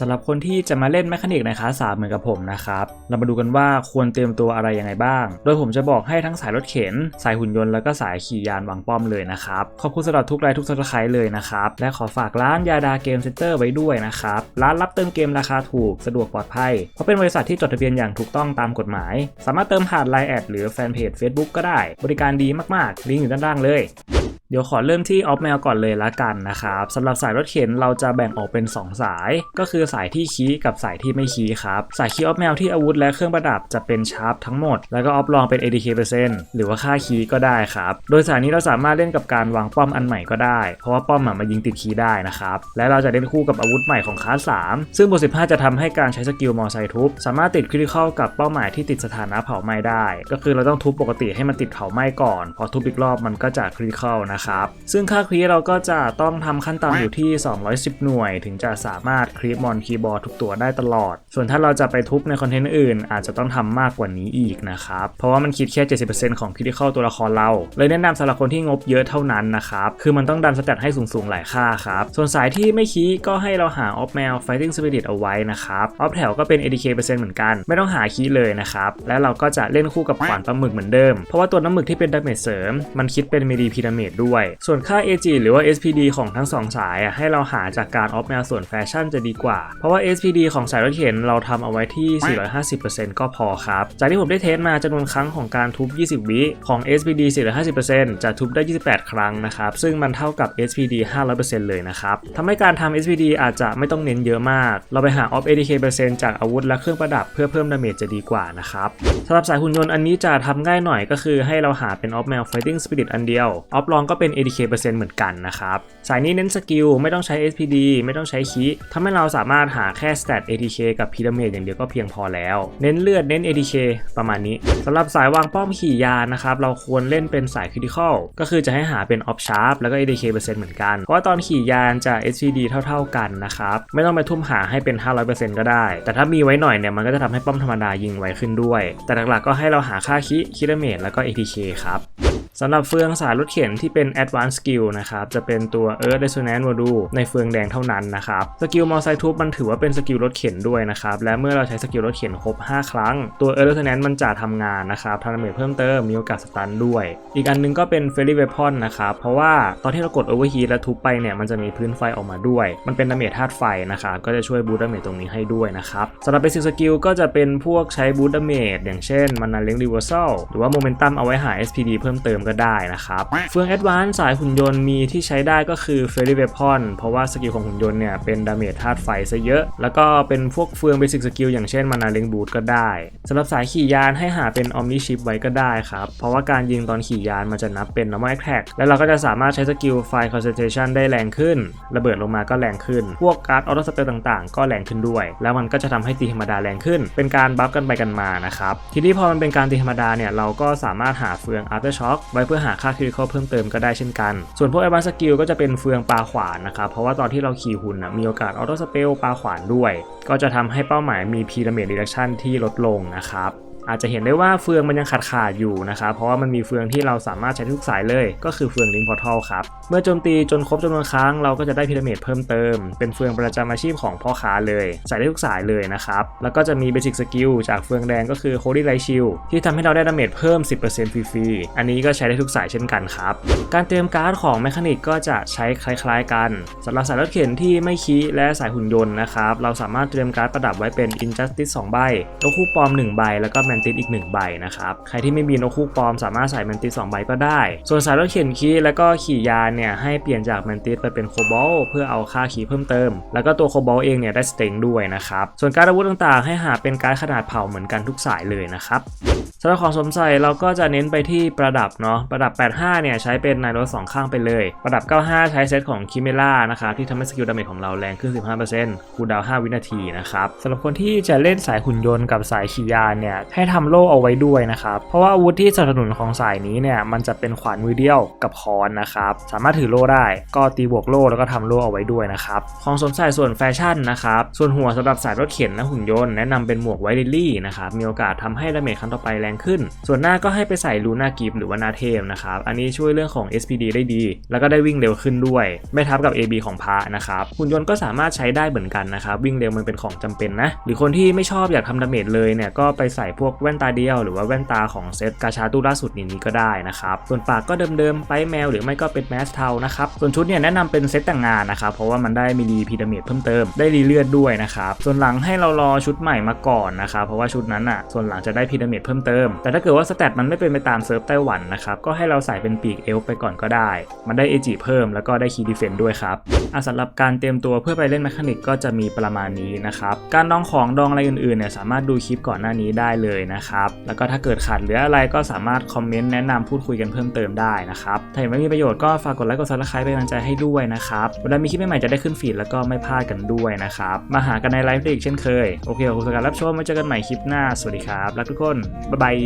สำหรับคนที่จะมาเล่นแมคานิกในคลาสสามเหมือนกับผมนะครับ เรามาดูกันว่าควรเตรียมตัวอะไรยังไงบ้าง โดยผมจะบอกให้ทั้งสายรถเข็น สายหุ่นยนต์แล้วก็สายขี่ยานวางป้อมเลยนะครับ ขอบคุณสำหรับทุกไลค์ทุกซับสไครต์เลยนะครับ และขอฝากร้านยาดาเกมเซ็นเตอร์ไว้ด้วยนะครับ ร้านรับเติมเกมราคาถูกสะดวกปลอดภัย เพราะเป็นบริษัทที่จดทะเบียนอย่างถูกต้องตามกฎหมาย สามารถเติมผ่านไลน์แอดหรือแฟนเพจ Facebook ก็ได้ บริการดีมากๆ ลิงก์อยู่ด้านล่างเลย เดี๋ยวขอเริ่มที่ออฟแมวก่อนเลยละกันนะครับสำหรับสายรถเข็นเราจะแบ่งออกเป็น 2 สาย ก็คือสายที่คีย์กับสายที่ไม่คีย์ครับ สายคีย์ออฟแมวที่อาวุธและเครื่องประดับจะเป็นชาร์ปทั้งหมด แล้วก็ออฟลองเป็น ADK เปอร์เซ็นต์หรือว่าค่าคีย์ก็ได้ครับ โดยสายนี้เราสามารถเล่นกับการวางป้อมอันใหม่ก็ได้ เพราะว่าป้อมอะมายิงติดคีย์ได้นะครับ และเราจะเล่นคู่กับอาวุธใหม่ของคลาส3ซึ่งบท15 จะทำให้การใช้สกิลมอไซทุบสามารถติดคริติคอลกับเป้าหมายที่ติดสถานะเผาไหม้ได้ ก็คือเราต้องทุบปกติให้มันติดเผาไหม้ก่อน พอทุบอีกรอบมันก็จะคริติคอลนะครับ ซึ่งค่าครีเราก็จะต้องทำขั้นต่ำอยู่ที่ 210 หน่วย ถึงจะสามารถครีมอนคีย์บอร์ดทุกตัวได้ตลอด ส่วนถ้าเราจะไปทุบในคอนเทนต์อื่น อาจจะต้องทำมากกว่านี้อีกนะครับ เพราะว่ามันคิดแค่ 70%ของคริติคอลตัวละครเรา เลยแนะนำสำหรับคนที่งบเยอะเท่านั้นนะครับ คือมันต้องดันสแตทให้สูงๆหลายค่าครับ ส่วนสายที่ไม่คีย์ก็ให้เราหาออฟแมว Fighting Spirit เอาไว้นะครับออฟแถวก็เป็น ADK เปอร์เซ็นต์เหมือนกัน ไม่ต้องหาคีย์เลยนะครับ และเราก็จะเล่นคู่กับขวานปลาหมึกเหมือนเดิม เพราะว่าตัวน้ำหมึกที่เป็นดาเมจเสริม มันคิดเป็นเมดีพีดาเมจด้วยส่วนค่า AG หรือว่า SPD ของทั้ง 2 สายอะให้เราหาจากการออฟแมวส่วนแฟชั่นจะดีกว่า เพราะว่า SPD ของสายรถเข็นเราทำเอาไว้ที่ 450%ก็พอครับ จากที่ผมได้เทสมาจำนวนครั้งของการทุบ 20 วิของ SPD 450%จะทุบได้ 28 ครั้งนะครับ ซึ่งมันเท่ากับ SPD 500%เลยนะครับทำให้การทำ SPD อาจจะไม่ต้องเน้นเยอะมาก เราไปหา off ADK เปอร์เซ็นต์จากอาวุธและเครื่องประดับเพื่อเพิ่มดาเมจจะดีกว่านะครับสำหรับสายหุ่นยนต์อันนี้จะทำง่ายหน่อยก็คือให้เราหาเป็น off mail fighting spirit อันเดียว off ลองก็เป็น ADK เปอร์เซนต์เหมือนกันนะครับ สายนี้เน้นสกิลไม่ต้องใช้ SPD ไม่ต้องใช้คีทำให้เราสามารถหาแค่ stat ATK กับพีระเมดอย่างเดียวก็เพียงพอแล้ว เน้นเลือดเน้น ATK ประมาณนี้สำหรับสายวางป้อมขี่ยานนะครับเราควรเล่นเป็นสาย critical ก็คือจะให้หาเป็น off sharp แล้วก็ ATK เปอร์เซนต์เหมือนกัน เพราะว่าตอนขี่ยานจะ SPD เท่า ๆกันนะครับไม่ต้องไปทุ่มหาให้เป็น 500%ก็ได้ แต่ถ้ามีไว้หน่อยเนี่ยมันก็จะทำให้ป้อมธรรมดายิงไวขึ้นด้วย แต่หลักๆก็ให้เราหาค่าคิคิระเมดแล้วก็ ATK ครับ สำหรับเฟืองสายรถเข็นที่เป็น Advanced Skill นะครับ จะเป็นตัว Earth Resonance Module ในเฟืองแดงเท่านั้นนะครับ สกิลมอไซทูบมันถือว่าเป็นสกิลรถเข็นด้วยนะครับ และเมื่อเราใช้สกิลรถเข็นครบ 5 ครั้ง ตัว Earth Resonance มันจะทำงานนะครับทำดาเมจเพิ่มเติม มีโอกาสสตันด้วย อีกอันหนึงก็เป็น Fairy Weapon นะครับ เพราะว่าตอนที่เรากด Overheat และทุบไปเนี่ย มันจะมีพื้นไฟออกมาด้วย มันเป็นดาเมจธาตุไฟนะครับ ก็จะช่วยบูตดาเมจตรงนี้ให้ด้วยนะครับสำหรับ Basic Skill ก็จะเป็นพวกใช้บูตดาเมจอย่างเช่นมันนาเล้ง Reversal หรือว่า Momentum เอาไว้หา SPD เพิ่มเติมก็ได้นะครับ เฟือง Advance สายหุ่นยนต์มีที่ใช้ได้ก็คือ Fairy Weapon เพราะว่าสกิลของหุ่นยนต์เนี่ยเป็นดาเมจธาตุไฟซะเยอะ แล้วก็เป็นพวกเฟือง Basic Skill อย่างเช่นมานาเล้งบูทก็ได้สำหรับสายขี่ยานให้หาเป็น Omni Chip ไว้ก็ได้ครับเพราะว่าการยิงตอนขี่ยานมันจะนับเป็น normal attack แล้วเราก็จะสามารถใช้สกิล Fire Concentration ได้แรงขึ้น ระเบิดลงมาก็แรงขึ้น พวกการ์ดออโต้สเปลต่างๆ ก็แรงขึ้นด้วย แล้วมันก็จะทำให้ตีธรรมดาแรงขึ้น เป็นการบัฟกันไปกันมานะครับทีนี้พอมันเป็นการตีธรรมดาเนี่ยเราก็สามารถหาเฟือง After Shock ไว้เพื่อหาค่าคริคอลเพิ่มเติมก็ได้เช่นกัน ส่วนพวก Advanced Skill ก็จะเป็นเฟืองปลาขวานนะครับ เพราะว่าตอนที่เราขี่หุ่นนะมีโอกาสออโต้สเปลปลาขวานด้วย ก็จะทำให้เป้าหมายมี P damage reduction ที่ลดลงนะครับ อาจจะเห็นได้ว่าเฟืองมันยังขาดขาดอยู่นะครับเพราะว่ามันมีเฟืองที่เราสามารถใช้ทุกสายเลย ก็คือเฟืองลิงพอร์ทัลครับเมื่อโจมตีจนครบจำนวนครั้งเราก็จะได้พีระมิดเพิ่มเติม เป็นเฟืองประจำอาชีพของพ่อค้าเลยใส่ได้ทุกสายเลยนะครับแล้วก็จะมีเบสิกสกิลจากเฟืองแดงก็คือ Holy Light Shield ที่ทำให้เราได้ดาเมจเพิ่ม 10%ฟรีๆอันนี้ก็ใช้ได้ทุกสายเช่นกันครับการเตรียมการ์ดของแมคานิกก็จะใช้คล้ายๆกันสำหรับสายรถเข็นที่ไม่คีและสายหุ่นยนต์นะครับเราสามารถเตรียมการ์ดประดับไว้เป็น Injustice 2 ใบนกคู่ปลอม 1 ใบแล้วก็แมนติสอีก 1 ใบนะครับ ใครที่ไม่มีนกคู่ปลอมสามารถใส่แมนติส2ใบก็ได้ ส่วนสายรถเข็นคีแล้วก็ขี่ยานเนี่ยให้เปลี่ยนจากแมนติสไปเป็นโคบอลเพื่อเอาค่าคีเพิ่มเติม แล้วก็ตัวโคบอลเองเนี่ยได้สเต็งด้วยนะครับ ส่วนการอาวุธต่างๆ ให้หาเป็นการขนาดเผาเหมือนกันทุกสายเลยนะครับสำหรับของสมใส่เราก็จะเน้นไปที่ประดับเนาะประดับ 85 เนี่ยใช้เป็นนายรถสองข้างไปเลย ประดับ 95 ใช้เซตของคิเมล่านะครับที่ทำให้สกิลดาเมจของเราแรงขึ้น 15%คูดาวน์5วินาทีนะครับสำหรับคนที่จะเล่นสายหุ่นยนต์กับสายขี่ยานเนี่ยให้ทำโล่เอาไว้ด้วยนะครับ เพราะว่าอาวุธที่สนับสนุนของสายนี้เนี่ยมันจะเป็นขวานมือเดียวกับค้อนนะครับ สามารถถือโล่ได้ ก็ตีบวกโล่แล้วก็ทำโล่เอาไว้ด้วยนะครับ ของสวมใส่ส่วนแฟชั่นนะครับ ส่วนหัวสำหรับสายรถเข็นและหุ่นยนต์แนะนำเป็นหมวกไวลิลี่นะครับ มีโอกาสทำให้ดาเมจครั้งต่อไปแรงขึ้น ส่วนหน้าก็ให้ไปใส่ลูน่ากิฟหรือว่าหนาเทมนะครับ อันนี้ช่วยเรื่องของ SPD ได้ดี แล้วก็ได้วิ่งเร็วขึ้นด้วย ไม่ทับกับ AB ของพระนะครับ หุ่นยนต์ก็สามารถใช้ได้เหมือนกันนะครับ วิ่งเร็วมันเป็นของจำเป็นนะ หรือคนที่ไม่ชอบอยากทำดาเมจเลยเนี่ยก็ไปใส่พวกแว่นตาเดียว หรือว่าแว่นตาของเซตกาชาตู้ล่าสุดนี้ก็ได้นะครับส่วนปากก็เดิมๆไปแมว หรือไม่ก็เป็นแมสเทานะครับส่วนชุดเนี่ยแนะนำเป็นเซตแต่งงานนะครับเพราะว่ามันได้มีดีพีดาเมจเพิ่มเติมได้รีเลือดด้วยนะครับส่วนหลังให้เรารอชุดใหม่มาก่อนนะครับเพราะว่าชุดนั้นอะส่วนหลังจะได้พีดาเมจเพิ่มเติม แต่ถ้าเกิดว่าสเตตมันไม่เป็นไปตามเซิร์ฟไต้หวันนะครับก็ให้เราใส่เป็นปีกเอลไปก่อนก็ได้ มันได้เอจิเพิ่มแล้วก็ได้คีดีเฟนด้วยครับอะสำหรับการเตรียมตัวเพื่อไปเล่นแมคานิกก็จะมีประมาณนี้นะครับการดองของดองอะไรอื่นๆเนี่ยสามารถดูคลิปก่อนหน้านี้ได้เลยนะครับ แล้วก็ถ้าเกิดขาดเหลืออะไรก็สามารถคอมเมนต์แนะนำพูดคุยกันเพิ่มเติมได้นะครับ ถ้าเห็นว่ามีประโยชน์ก็ฝากกดไลค์กดซับสไครป์เป็นกำลังใจให้ด้วยนะครับเวลามีคลิปใหม่ๆจะได้ขึ้นฟีดแล้วก็ไม่พลาดกันด้วยนะครับมาหากันในไลฟ์ได้อีกเช่นเคยโอเคขอบคุณสำหรับการรับชมไว้เจอกันใหม่คลิปหน้าสวัสดีครับรักทุกคนบ๊ายบาย